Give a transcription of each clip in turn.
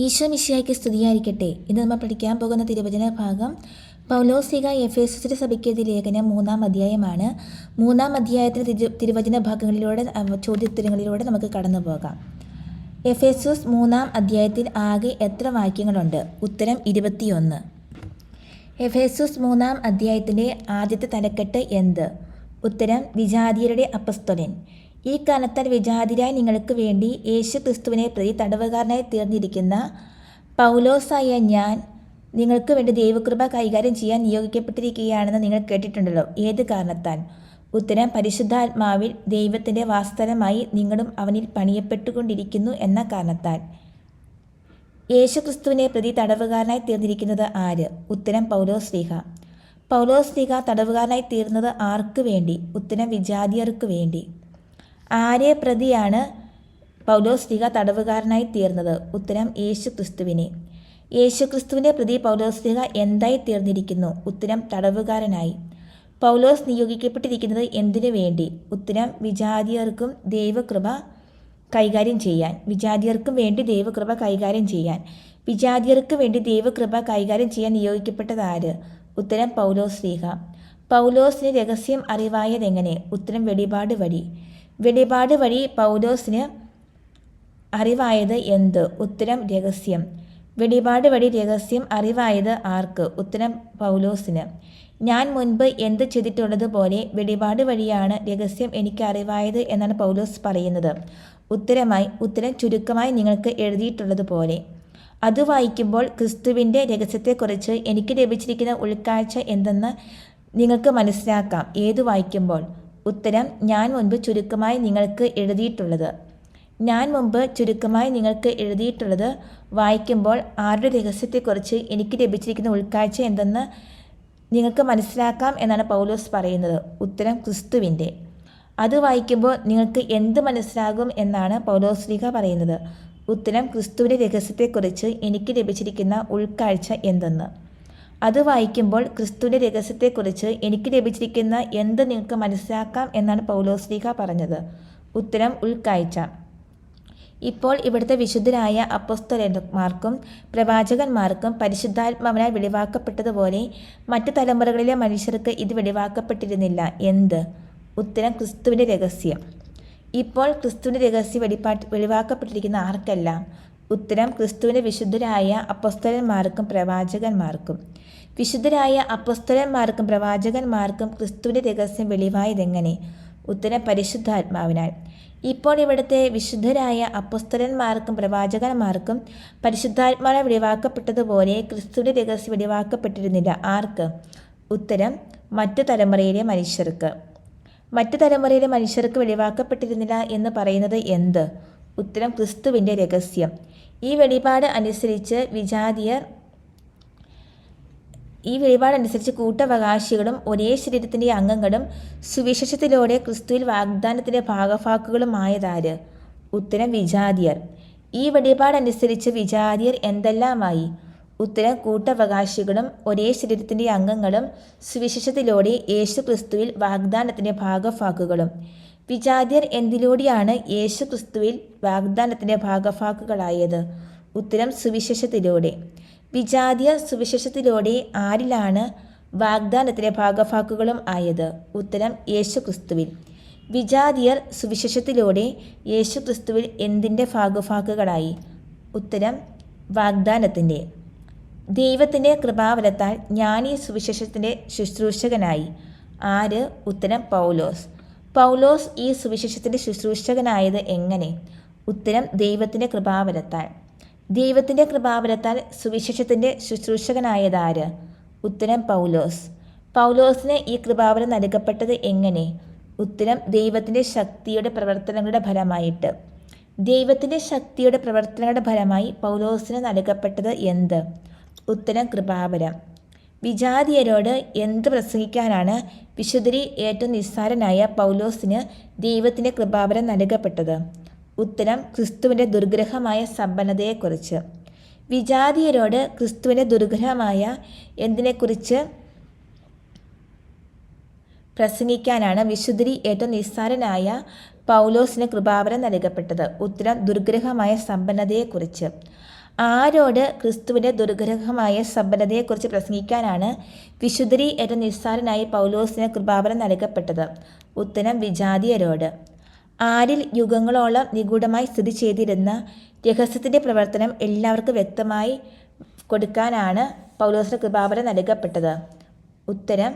ഈശോ മിശിയായിക്ക് സ്തുതിയായിരിക്കട്ടെ. ഇന്ന് നമ്മൾ പഠിക്കാൻ പോകുന്ന തിരുവചന ഭാഗം പൗലോസിക എഫ് എസ് എസ് സഭയ്ക്കെതിരെ ലേഖനം മൂന്നാം അധ്യായമാണ്. മൂന്നാം അധ്യായത്തിന് തിരു തിരുവചന ഭാഗങ്ങളിലൂടെ ചോദ്യോത്തരങ്ങളിലൂടെ നമുക്ക് കടന്നു പോകാം. എഫ് എസ് എസ് മൂന്നാം അധ്യായത്തിൽ ആകെ എത്ര വാക്യങ്ങളുണ്ട്? ഉത്തരം ഇരുപത്തിയൊന്ന്. എഫ് എസ് എസ് മൂന്നാം അധ്യായത്തിന്റെ ആദ്യത്തെ തലക്കെട്ട് എന്ത്? ഉത്തരം വിജാതിയരുടെ അപ്പസ്തോലൻ. ഈ കാരണത്താൽ വിജാതിരായി നിങ്ങൾക്ക് വേണ്ടി യേശു ക്രിസ്തുവിനെ പ്രതി തടവുകാരനായി തീർന്നിരിക്കുന്ന പൗലോസായ ഞാൻ നിങ്ങൾക്ക് വേണ്ടി ദൈവകൃപ കൈകാര്യം ചെയ്യാൻ നിയോഗിക്കപ്പെട്ടിരിക്കുകയാണെന്ന് നിങ്ങൾ കേട്ടിട്ടുണ്ടല്ലോ. ഏത് കാരണത്താൽ? ഉത്തരം പരിശുദ്ധാത്മാവിൽ ദൈവത്തിന്റെ വാസ്തവമായി നിങ്ങളും അവനിൽ പണിയപ്പെട്ടുകൊണ്ടിരിക്കുന്നു എന്ന കാരണത്താൽ. യേശുക്രിസ്തുവിനെ പ്രതി തടവുകാരനായി തീർന്നിരിക്കുന്നത് ആര്? ഉത്തരം പൗലോസ് ലീഹ. പൗലോസ് ലീഹ തടവുകാരനായി തീർന്നത് ആർക്ക് വേണ്ടി? ഉത്തരം വിജാതിയർക്ക് വേണ്ടി. ആരെ പ്രതിയാണ് പൗലോസ് ലീഗ തടവുകാരനായി തീർന്നത്. ഉത്തരം യേശു ക്രിസ്തുവിനെ യേശു ക്രിസ്തുവിന്റെ പ്രതി പൗലോസ് ലീഗ എന്തായി തീർന്നിരിക്കുന്നു? ഉത്തരം തടവുകാരനായി. പൗലോസ് നിയോഗിക്കപ്പെട്ടിരിക്കുന്നത് എന്തിനു വേണ്ടി? ഉത്തരം വിജാതിയർക്കും ദൈവകൃപ കൈകാര്യം ചെയ്യാൻ. വിജാതിയർക്കും വേണ്ടി ദൈവകൃപ കൈകാര്യം ചെയ്യാൻ. വിജാതിയർക്ക് വേണ്ടി ദൈവകൃപ കൈകാര്യം ചെയ്യാൻ നിയോഗിക്കപ്പെട്ടത് ആര്? ഉത്തരം പൗലോസ് ലീഹ പൗലോസിന് രഹസ്യം അറിവായതെങ്ങനെ? ഉത്തരം വെളിപാട് വഴി. വെളിപാട് വഴി പൗലോസിന് അറിവായത് എന്ത്? ഉത്തരം രഹസ്യം. വെളിപാട് വഴി രഹസ്യം അറിവായത് ആർക്ക്? ഉത്തരം പൗലോസിന്. ഞാൻ മുൻപ് എന്ത് ചെയ്തിട്ടുള്ളതുപോലെ വെളിപാട് വഴിയാണ് രഹസ്യം എനിക്ക് അറിവായത് എന്നാണ് പൗലോസ് പറയുന്നത്. ഉത്തരമായി ഉത്തരം ചുരുക്കമായി നിങ്ങൾക്ക് എഴുതിയിട്ടുള്ളതുപോലെ. അത് വായിക്കുമ്പോൾ ക്രിസ്തുവിന്റെ രഹസ്യത്തെക്കുറിച്ച് എനിക്ക് ലഭിച്ചിരിക്കുന്ന ഉൾക്കാഴ്ച എന്തെന്ന് നിങ്ങൾക്ക് മനസ്സിലാക്കാം. ഏത് വായിക്കുമ്പോൾ? ഉത്തരം ഞാൻ മുൻപ് ചുരുക്കമായി നിങ്ങൾക്ക് എഴുതിയിട്ടുള്ളത്. ഞാൻ മുമ്പ് ചുരുക്കമായി നിങ്ങൾക്ക് എഴുതിയിട്ടുള്ളത് വായിക്കുമ്പോൾ ആരുടെ രഹസ്യത്തെക്കുറിച്ച് എനിക്ക് ലഭിച്ചിരിക്കുന്ന ഉൾക്കാഴ്ച എന്തെന്ന് നിങ്ങൾക്ക് മനസ്സിലാക്കാം എന്നാണ് പൗലോസ് പറയുന്നത്. ഉത്തരം ക്രിസ്തുവിന്റെ. അത് വായിക്കുമ്പോൾ നിങ്ങൾക്ക് എന്ത് മനസ്സിലാകും എന്നാണ് പൗലോസ് ലീഗ പറയുന്നത്. ഉത്തരം ക്രിസ്തുവിന്റെ രഹസ്യത്തെക്കുറിച്ച് എനിക്ക് ലഭിച്ചിരിക്കുന്ന ഉൾക്കാഴ്ച എന്തെന്ന്. അത് വായിക്കുമ്പോൾ ക്രിസ്തുവിന്റെ രഹസ്യത്തെക്കുറിച്ച് എനിക്ക് ലഭിച്ചിരിക്കുന്ന എന്ത് നിങ്ങൾക്ക് മനസ്സിലാക്കാം എന്നാണ് പൗലോസ്ലീഹ പറഞ്ഞത്. ഉത്തരം ഉൾക്കാഴ്ച. ഇപ്പോൾ ഇവിടുത്തെ വിശുദ്ധരായ അപ്പസ്തലന്മാർക്കും പ്രവാചകന്മാർക്കും പരിശുദ്ധാത്മാവിനാൽ വെളിവാക്കപ്പെട്ടതുപോലെ മറ്റു തലമുറകളിലെ മനുഷ്യർക്ക് ഇത് വെളിവാക്കപ്പെട്ടിരുന്നില്ല. എന്ത്? ഉത്തരം ക്രിസ്തുവിന്റെ രഹസ്യം. ഇപ്പോൾ ക്രിസ്തുവിന്റെ രഹസ്യം വെളിപ്പാട്ട് വെളിവാക്കപ്പെട്ടിരിക്കുന്ന ആർക്കെല്ലാം? ഉത്തരം ക്രിസ്തുവിന്റെ വിശുദ്ധരായ അപ്പസ്തലന്മാർക്കും പ്രവാചകന്മാർക്കും. വിശുദ്ധരായ അപ്പസ്തലന്മാർക്കും പ്രവാചകന്മാർക്കും ക്രിസ്തുവിന്റെ രഹസ്യം വെളിവായതെങ്ങനെ? ഉത്തരം പരിശുദ്ധാത്മാവിനാൽ ഇപ്പോൾ ഇവിടുത്തെ വിശുദ്ധരായ അപ്പസ്തലന്മാർക്കും പ്രവാചകന്മാർക്കും പരിശുദ്ധാത്മാവിനെ വെളിവാക്കപ്പെട്ടതുപോലെ ക്രിസ്തുവിന്റെ രഹസ്യം വെളിവാക്കപ്പെട്ടിരുന്നില്ല. ആർക്ക്? ഉത്തരം മറ്റു തലമുറയിലെ മനുഷ്യർക്ക്. മറ്റു തലമുറയിലെ മനുഷ്യർക്ക് വെളിവാക്കപ്പെട്ടിരുന്നില്ല എന്ന് പറയുന്നത് എന്ത്? ഉത്തരം ക്രിസ്തുവിന്റെ രഹസ്യം. ഈ വെളിപാട് അനുസരിച്ച് വിജാതിയർ ഈ വെളിപാടനുസരിച്ച് കൂട്ടവകാശികളും ഒരേ ശരീരത്തിന്റെ അംഗങ്ങളും സുവിശേഷത്തിലൂടെ ക്രിസ്തുവിൽ വാഗ്ദാനത്തിന്റെ ഭാഗഭാക്കുകളുമായതാര്? ഉത്തരം വിജാതിയർ. ഈ വെളിപാടനുസരിച്ച് വിജാതിയർ എന്തെല്ലാമായി? ഉത്തരം കൂട്ടവകാശികളും ഒരേ ശരീരത്തിന്റെ അംഗങ്ങളും സുവിശേഷത്തിലൂടെ യേശു ക്രിസ്തുവിൽ വാഗ്ദാനത്തിന്റെ ഭാഗഭാക്കുകളും. വിജാതിയർ എന്തിലൂടെയാണ് യേശു ക്രിസ്തുവിൽ വാഗ്ദാനത്തിന്റെ ഭാഗഭാക്കുകളായത്? ഉത്തരം സുവിശേഷത്തിലൂടെ. വിജാതിയർ സുവിശേഷത്തിലൂടെ ആരിലാണ് വാഗ്ദാനത്തിലെ ഭാഗഭാക്കുകളും ആയത്? ഉത്തരം യേശുക്രിസ്തുവിൽ. വിജാതിയർ സുവിശേഷത്തിലൂടെ യേശു ക്രിസ്തുവിൽ എന്തിന്റെ ഭാഗഭാക്കുകളായി? ഉത്തരം വാഗ്ദാനത്തിന്റെ. ദൈവത്തിന്റെ കൃപാവലത്താൽ ഞാൻ ഈ സുവിശേഷത്തിന്റെ ശുശ്രൂഷകനായി. ആര്? ഉത്തരം പൗലോസ്. പൗലോസ് ഈ സുവിശേഷത്തിന്റെ ശുശ്രൂഷകനായത് എങ്ങനെ? ഉത്തരം ദൈവത്തിന്റെ കൃപാവലത്താൽ. ദൈവത്തിന്റെ കൃപാവലത്താൽ സുവിശേഷത്തിന്റെ ശുശ്രൂഷകനായതാര്? ഉത്തരം പൗലോസ്. പൗലോസിന് ഈ കൃപാവലം നൽകപ്പെട്ടത് എങ്ങനെ? ഉത്തരം ദൈവത്തിന്റെ ശക്തിയുടെ പ്രവർത്തനങ്ങളുടെ ഫലമായിട്ട്. ദൈവത്തിന്റെ ശക്തിയുടെ പ്രവർത്തനങ്ങളുടെ ഫലമായി പൗലോസിന് നൽകപ്പെട്ടത് എന്ത്? ഉത്തരം കൃപാവരം. വിജാതിയരോട് എന്ത് പ്രസംഗിക്കാനാണ് വിശുദ്ധരി ഏറ്റവും നിസ്സാരനായ പൗലോസിന് ദൈവത്തിന്റെ കൃപാവരം നൽകപ്പെട്ടത്? ഉത്തരം ക്രിസ്തുവിന്റെ ദുർഗ്രഹമായ സമ്പന്നതയെക്കുറിച്ച്. വിജാതീയരോട് ക്രിസ്തുവിന്റെ ദുർഗ്രഹമായ എന്തിനെക്കുറിച്ച് പ്രസംഗിക്കാനാണ് വിശുദ്ധരി ഏറ്റവും നിസ്സാരനായ പൗലോസിന് കൃപാവരം നൽകപ്പെട്ടത്. ഉത്തരം ദുർഗ്രഹമായ സമ്പന്നതയെക്കുറിച്ച്. ആരോട് ക്രിസ്തുവിന്റെ ദുർഗ്രഹമായ സമ്പന്നതയെക്കുറിച്ച് പ്രസംഗിക്കാനാണ് വിശുദ്ധരി എന്ന നിസ്സാരനായി പൗലോസിന് കൃപാവരം നൽകപ്പെട്ടത്. ഉത്തരം വിജാതീയരോട്. ആരിൽ യുഗങ്ങളോളം നിഗൂഢമായി സ്ഥിതി ചെയ്തിരുന്ന രഹസ്യത്തിന്റെ പ്രവർത്തനം എല്ലാവർക്കും വ്യക്തമായി കൊടുക്കാനാണ് പൗലോസിന് കൃപാപരം നൽകപ്പെട്ടത്. ഉത്തരം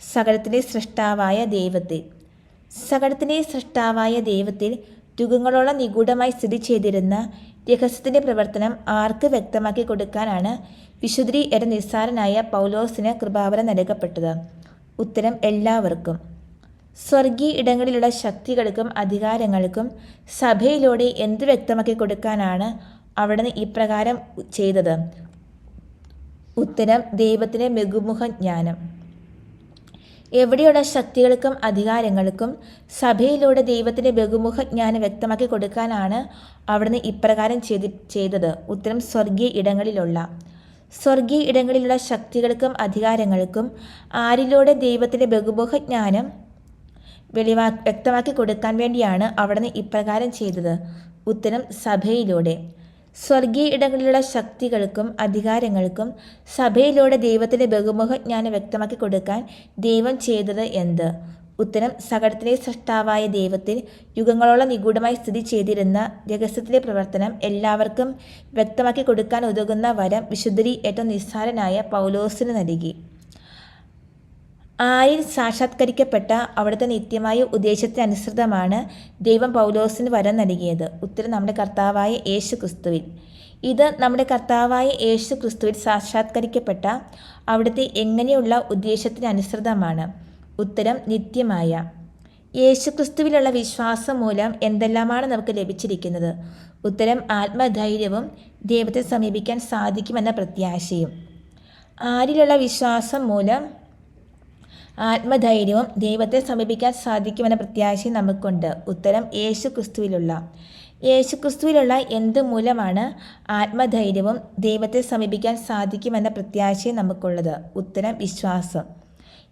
സകലത്തിന്റെ സൃഷ്ടാവായ ദൈവത്തിൽ. സകലത്തിന്റെ സൃഷ്ടാവായ ദൈവത്തിൽ യുഗങ്ങളോളം നിഗൂഢമായി സ്ഥിതി ചെയ്തിരുന്ന രഹസ്യത്തിന്റെ പ്രവർത്തനം ആർക്ക് വ്യക്തമാക്കി കൊടുക്കാനാണ് വിശുദ്ധി എന്ന നിസ്സാരനായ പൗലോസിന് കൃപാവരം നൽകപ്പെട്ടത്. ഉത്തരം എല്ലാവർക്കും. സ്വർഗീയ ഇടങ്ങളിലുള്ള ശക്തികൾക്കും അധികാരങ്ങൾക്കും സഭയിലൂടെ എന്ത് വ്യക്തമാക്കി കൊടുക്കാനാണ് അവിടുന്ന് ഇപ്രകാരം ചെയ്തത്? ഉത്തരം ദൈവത്തിന്റെ മികുമുഖ ജ്ഞാനം എവിടെയുള്ള ശക്തികൾക്കും അധികാരങ്ങൾക്കും സഭയിലൂടെ ദൈവത്തിന്റെ ബഹുമുഖ ജ്ഞാനം വ്യക്തമാക്കി കൊടുക്കാനാണ് അവിടുന്ന് ഇപ്രകാരം ചെയ്തി ചെയ്തത്? ഉത്തരം സ്വർഗീയ ഇടങ്ങളിലുള്ള. സ്വർഗീയ ഇടങ്ങളിലുള്ള ശക്തികൾക്കും അധികാരങ്ങൾക്കും ആരിലൂടെ ദൈവത്തിന്റെ ബഹുമുഖ ജ്ഞാനം വെളിവാ വ്യക്തമാക്കി കൊടുക്കാൻ വേണ്ടിയാണ് അവിടുന്ന് ഇപ്രകാരം ചെയ്തത്. ഉത്തരം സഭയിലൂടെ. സ്വർഗീയ ഇടങ്ങളിലുള്ള ശക്തികൾക്കും അധികാരങ്ങൾക്കും സഭയിലൂടെ ദൈവത്തിന്റെ ബഹുമുഖ ജ്ഞാനം വ്യക്തമാക്കി കൊടുക്കാൻ ദൈവം ചെയ്തത് എന്ത്? ഉത്തരം സകടത്തിലെ സൃഷ്ടാവായ ദൈവത്തിൽ യുഗങ്ങളോളം നിഗൂഢമായി സ്ഥിതി ചെയ്തിരുന്ന രഹസ്യത്തിലെ പ്രവർത്തനം എല്ലാവർക്കും വ്യക്തമാക്കി കൊടുക്കാൻ ഉതകുന്ന വരം വിശുദ്ധരി ഏറ്റവും നിസ്സാരനായ പൗലോസിന് നൽകി. ആരിൽ സാക്ഷാത്കരിക്കപ്പെട്ട അവിടുത്തെ നിത്യമായ ഉദ്ദേശത്തിനനുസൃതമാണ് ദൈവം പൗലോസിന് വരം നൽകിയത്. ഉത്തരം നമ്മുടെ കർത്താവായ യേശു ക്രിസ്തുവിൽ. ഇത് നമ്മുടെ കർത്താവായ യേശു ക്രിസ്തുവിൽ സാക്ഷാത്കരിക്കപ്പെട്ട അവിടുത്തെ എങ്ങനെയുള്ള ഉദ്ദേശത്തിനനുസൃതമാണ് ഉത്തരം നിത്യമായ. യേശു ക്രിസ്തുവിലുള്ള വിശ്വാസം മൂലം എന്തെല്ലാമാണ് നമുക്ക് ലഭിച്ചിരിക്കുന്നത്? ഉത്തരം ആത്മധൈര്യവും ദൈവത്തെ സമീപിക്കാൻ സാധിക്കുമെന്ന പ്രത്യാശയും. ആരിലുള്ള വിശ്വാസം മൂലം ആത്മധൈര്യവും ദൈവത്തെ സമീപിക്കാൻ സാധിക്കുമെന്ന പ്രത്യാശയും നമുക്കുണ്ട്. ഉത്തരം യേശു ക്രിസ്തുവിലുള്ള യേശു ക്രിസ്തുവിലുള്ള എന്ത് മൂലമാണ് ആത്മധൈര്യവും ദൈവത്തെ സമീപിക്കാൻ സാധിക്കുമെന്ന പ്രത്യാശയും നമുക്കുള്ളത്? ഉത്തരം വിശ്വാസം.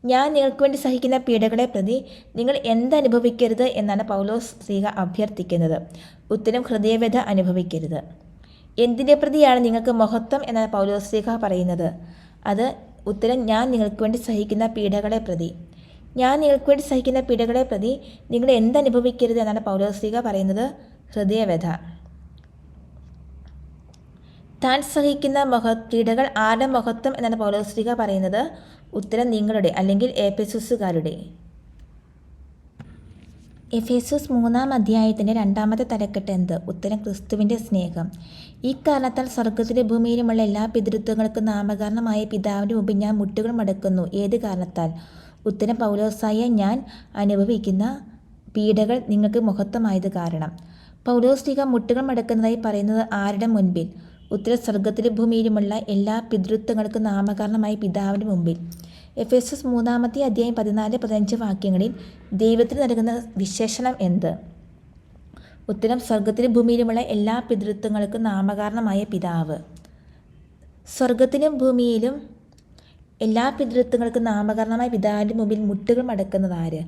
ഞാൻ നിങ്ങൾക്ക് വേണ്ടി സഹിക്കുന്ന പീഡകളെ പ്രതി നിങ്ങൾ എന്തനുഭവിക്കരുത് എന്നാണ് പൗലോസ് സ്ത്രീക അഭ്യർത്ഥിക്കുന്നത്. ഉത്തരം ഹൃദയവ്യത അനുഭവിക്കരുത്. എന്തിന്റെ പ്രതിയാണ് നിങ്ങൾക്ക് മഹത്വം എന്നാണ് പൗലോസ് സ്ത്രീക പറയുന്നത്? അത് ഉത്തരം ഞാൻ നിങ്ങൾക്ക് വേണ്ടി സഹിക്കുന്ന പീഡകളെ പ്രതി. ഞാൻ നിങ്ങൾക്ക് വേണ്ടി സഹിക്കുന്ന പീഡകളെ പ്രതി നിങ്ങൾ എന്തനുഭവിക്കരുത് എന്നാണ് പൗലോസ്ലിക പറയുന്നത്? ഹൃദയവ്യഥ. താൻ സഹിക്കുന്ന മഹ പീഡകൾ ആരുടെ മഹത്വം എന്നാണ് പൗലോസ്ലിക പറയുന്നത്? ഉത്തരം നിങ്ങളുടെ അല്ലെങ്കിൽ എ എഫെസുസുകാരുടെ എഫേസൂസ് മൂന്നാം അധ്യായത്തിന്റെ രണ്ടാമത്തെ തലക്കെട്ട് എന്ത്? ഉത്തരം ക്രിസ്തുവിന്റെ സ്നേഹം. ഈ കാരണത്താൽ സ്വർഗത്തിലെ ഭൂമിയിലുമുള്ള എല്ലാ പിതൃത്വങ്ങൾക്കും നാമകാരണമായ പിതാവിന്റെ മുമ്പിൽ ഞാൻ മുട്ടുകൾ മടക്കുന്നു. ഏത് കാരണത്താൽ ഉത്തരം പൗലോസായ ഞാൻ അനുഭവിക്കുന്ന പീഡകൾ നിങ്ങൾക്ക് മഹത്വമായത് കാരണം. പൗലോസ്ലിക മുട്ടുകൾ മടക്കുന്നതായി പറയുന്നത് ആരുടെ മുൻപിൽ? ഉത്തര സ്വർഗത്തിലെ ഭൂമിയിലുമുള്ള എല്ലാ പിതൃത്വങ്ങൾക്കും നാമകാരണമായ പിതാവിന്റെ മുമ്പിൽ. എഫ് എസ് എസ് മൂന്നാമത്തെ അധ്യായം പതിനാല് പതിനഞ്ച് വാക്യങ്ങളിൽ ദൈവത്തിന് നൽകുന്ന വിശേഷണം എന്ത്? ഉത്തരം സ്വർഗത്തിലും ഭൂമിയിലുമുള്ള എല്ലാ പിതൃത്വങ്ങൾക്കും നാമകാരണമായ പിതാവ്. സ്വർഗത്തിലും ഭൂമിയിലും എല്ലാ പിതൃത്വങ്ങൾക്കും നാമകരണമായ പിതാവിന്റെ മുമ്പിൽ മുട്ടുകൾ മടക്കുന്നത് ആര്?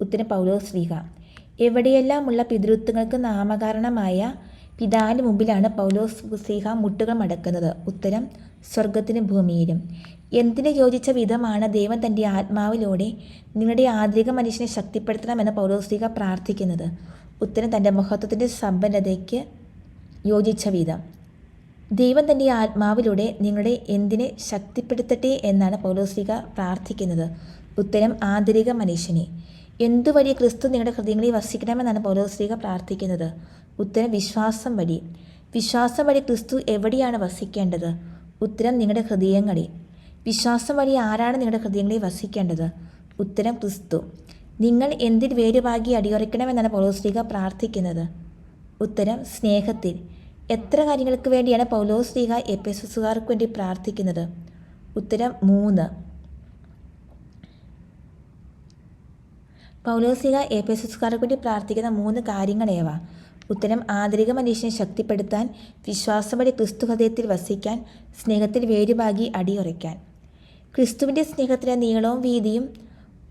ഉത്തരം പൗലോ ശ്രീക എവിടെയെല്ലാമുള്ള പിതൃത്വങ്ങൾക്ക് നാമകാരണമായ പിതാവിന്റെ മുമ്പിലാണ് പൗലോസ് ശ്രീഹ മുട്ടുകൾ മടക്കുന്നത്? ഉത്തരം സ്വർഗത്തിനും ഭൂമിയിലും. എന്തിന് യോജിച്ച വിധമാണ് ദൈവം തന്റെ ആത്മാവിലൂടെ നിങ്ങളുടെ ആന്തരിക മനുഷ്യനെ ശക്തിപ്പെടുത്തണമെന്ന് പൗരോസ്തിക പ്രാർത്ഥിക്കുന്നത്. ഉത്തരം തന്റെ മഹത്വത്തിന്റെ സമ്പന്നതയ്ക്ക് യോജിച്ച വിധം. ദൈവം തന്റെ ആത്മാവിലൂടെ നിങ്ങളുടെ എന്തിനെ ശക്തിപ്പെടുത്തട്ടെ എന്നാണ് പൗലോസ്ലിക പ്രാർത്ഥിക്കുന്നത്. ഉത്തരം ആന്തരിക മനുഷ്യനെ. എന്തുവഴി ക്രിസ്തു നിങ്ങളുടെ ഹൃദയങ്ങളിൽ വസിക്കണമെന്നാണ് പൗലോസ്ലിക പ്രാർത്ഥിക്കുന്നത്. ഉത്തരം വിശ്വാസം വഴി. വിശ്വാസം വഴി ക്രിസ്തു എവിടെയാണ് വസിക്കേണ്ടത്? ഉത്തരം നിങ്ങളുടെ ഹൃദയങ്ങളിൽ. വിശ്വാസം വഴി ആരാണ് നിങ്ങളുടെ ഹൃദയങ്ങളിൽ വസിക്കേണ്ടത്? ഉത്തരം ക്രിസ്തു. നിങ്ങൾ എന്തിൽ വേരുപാകി അടിയുറയ്ക്കണമെന്നാണ് പൗലോസ്ലിക പ്രാർത്ഥിക്കുന്നത്? ഉത്തരം സ്നേഹത്തിൽ. എത്ര കാര്യങ്ങൾക്ക് വേണ്ടിയാണ് പൗലോസ് പൗലോസ്ലിക എപ്പേസുകാർക്ക് വേണ്ടി പ്രാർത്ഥിക്കുന്നത്? ഉത്തരം മൂന്ന്. പൗലോസിക എപ്പേസുകാർക്ക് വേണ്ടി പ്രാർത്ഥിക്കുന്ന മൂന്ന് കാര്യങ്ങളേവ ഉത്തരം ആന്തരിക മനുഷ്യനെ ശക്തിപ്പെടുത്താൻ വിശ്വാസം വഴി ക്രിസ്തു ഹൃദയത്തിൽ വസിക്കാൻ സ്നേഹത്തിൽ വേരുപാകി അടിയുറയ്ക്കാൻ. ക്രിസ്തുവിന്റെ സ്നേഹത്തിന്റെ നീളവും വീതിയും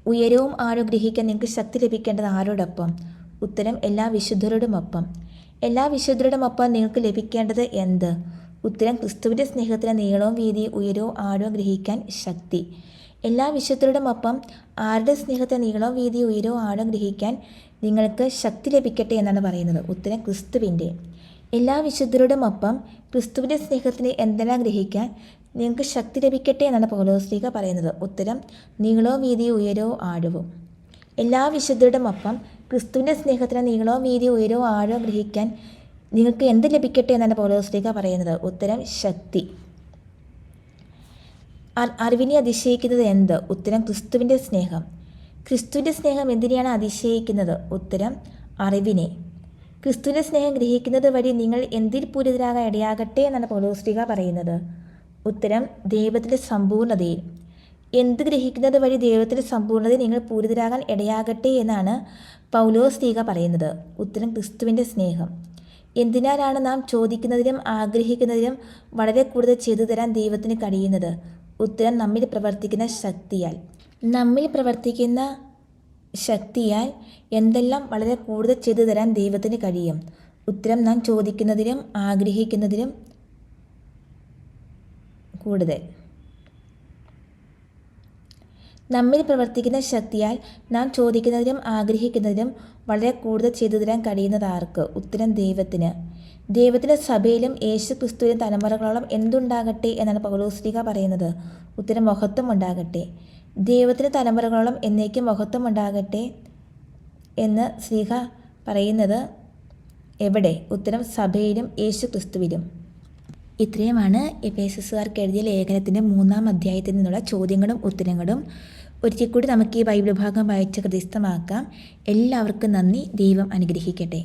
ഉയരവും ആനുഗ്രഹിക്കാൻ ഗ്രഹിക്കാൻ നിങ്ങൾക്ക് ശക്തി ലഭിക്കേണ്ടത് ആരോടൊപ്പം? ഉത്തരം എല്ലാ വിശുദ്ധരോടുമൊപ്പം. എല്ലാ വിശുദ്ധരോടുമൊപ്പം നിങ്ങൾക്ക് ലഭിക്കേണ്ടത് എന്ത്? ഉത്തരം ക്രിസ്തുവിന്റെ സ്നേഹത്തിന്റെ നീളവും വീതിയും ഉയരവും ആഴവും ഗ്രഹിക്കാൻ ശക്തി. എല്ലാ വിശുദ്ധരുടെ ഒപ്പം ആരുടെ സ്നേഹത്തിന് നീളവും വീതിയും ഉയരവും ആഴവും ഗ്രഹിക്കാൻ നിങ്ങൾക്ക് ശക്തി ലഭിക്കട്ടെ എന്നാണ് പറയുന്നത്. ഉത്തരം ക്രിസ്തുവിന്റെ. എല്ലാ വിശുദ്ധരുടെ ഒപ്പം ക്രിസ്തുവിന്റെ സ്നേഹത്തിന് എന്തെല്ലാം ഗ്രഹിക്കാൻ? നിങ്ങൾക്ക് ശക്തി ലഭിക്കട്ടെ എന്നാണ് പൗലോസ്ലിക പറയുന്നത്. ഉത്തരം നീളോ വീതിയും ഉയരോ ആഴവും. എല്ലാ വിശുദ്ധരുടെ ഒപ്പം ക്രിസ്തുവിന്റെ സ്നേഹത്തിന് നീളോ വീതിയും ഉയരവും ആഴവും ഗ്രഹിക്കാൻ നിങ്ങൾക്ക് എന്ത് ലഭിക്കട്ടെ എന്നാണ് പൗലോസ്ലിക പറയുന്നത്. ഉത്തരം ശക്തി. അറിവിനെ അതിശയിക്കുന്നത് എന്ത്? ഉത്തരം ക്രിസ്തുവിന്റെ സ്നേഹം. ക്രിസ്തുവിന്റെ സ്നേഹം എന്തിനെയാണ് അതിശയിക്കുന്നത്? ഉത്തരം അറിവിനെ. ക്രിസ്തുവിന്റെ സ്നേഹം ഗ്രഹിക്കുന്നത് വഴി നിങ്ങൾ എന്തിൽ പൂരിതരാകാൻ ഇടയാകട്ടെ എന്നാണ് പൗലോസ്ലിക പറയുന്നത്. ഉത്തരം ദൈവത്തിന്റെ സമ്പൂർണതയിൽ എന്ത് ഗ്രഹിക്കുന്നത് വഴി ദൈവത്തിന്റെ സമ്പൂർണതയിൽ നിങ്ങൾ പൂരിതരാകാൻ ഇടയാകട്ടെ എന്നാണ് പൗലോസ് തീക പറയുന്നത്. ഉത്തരം ക്രിസ്തുവിന്റെ സ്നേഹം. എന്തിനാലാണ് നാം ചോദിക്കുന്നതിനും ആഗ്രഹിക്കുന്നതിനും വളരെ കൂടുതൽ ചെയ്തു തരാൻ ദൈവത്തിന് കഴിയുന്നത്? ഉത്തരം നമ്മിൽ പ്രവർത്തിക്കുന്ന ശക്തിയാൽ. നമ്മിൽ പ്രവർത്തിക്കുന്ന ശക്തിയാൽ എന്തെല്ലാം വളരെ കൂടുതൽ ചെയ്തു തരാൻ ദൈവത്തിന് കഴിയും? ഉത്തരം നാം ചോദിക്കുന്നതിനും ആഗ്രഹിക്കുന്നതിലും കൂടുതൽ. നമ്മിൽ പ്രവർത്തിക്കുന്ന ശക്തിയാൽ നാം ചോദിക്കുന്നതിനും ആഗ്രഹിക്കുന്നതിനും വളരെ കൂടുതൽ ചെയ്തു തരാൻ കഴിയുന്നത് ആർക്ക്? ഉത്തരം ദൈവത്തിന്. ദൈവത്തിന്റെ സഭയിലും യേശു ക്രിസ്തുവിനും തലമുറകളോളം എന്തുണ്ടാകട്ടെ എന്നാണ് പൗലോസ്ലിക പറയുന്നത്. ഉത്തരം മഹത്വം ഉണ്ടാകട്ടെ. ദൈവത്തിന്റെ തലമുറകളോളം എന്നേക്കും മഹത്വം ഉണ്ടാകട്ടെ എന്ന് ശ്രീഹ പറയുന്നത് എവിടെ? ഉത്തരം സഭയിലും യേശു ക്രിസ്തുവിലും. ഇത്രയുമാണ് എഫേസസുകാർക്ക് എഴുതിയ ലേഖനത്തിന്റെ മൂന്നാം അധ്യായത്തിൽ നിന്നുള്ള ചോദ്യങ്ങളും ഉത്തരങ്ങളും. ഒരിക്കൽ കൂടി നമുക്ക് ഈ ബൈബിൾ ഭാഗം വായിച്ച് ഹൃദയസ്ഥമാക്കാം എല്ലാവർക്കും നന്ദി. ദൈവം അനുഗ്രഹിക്കട്ടെ.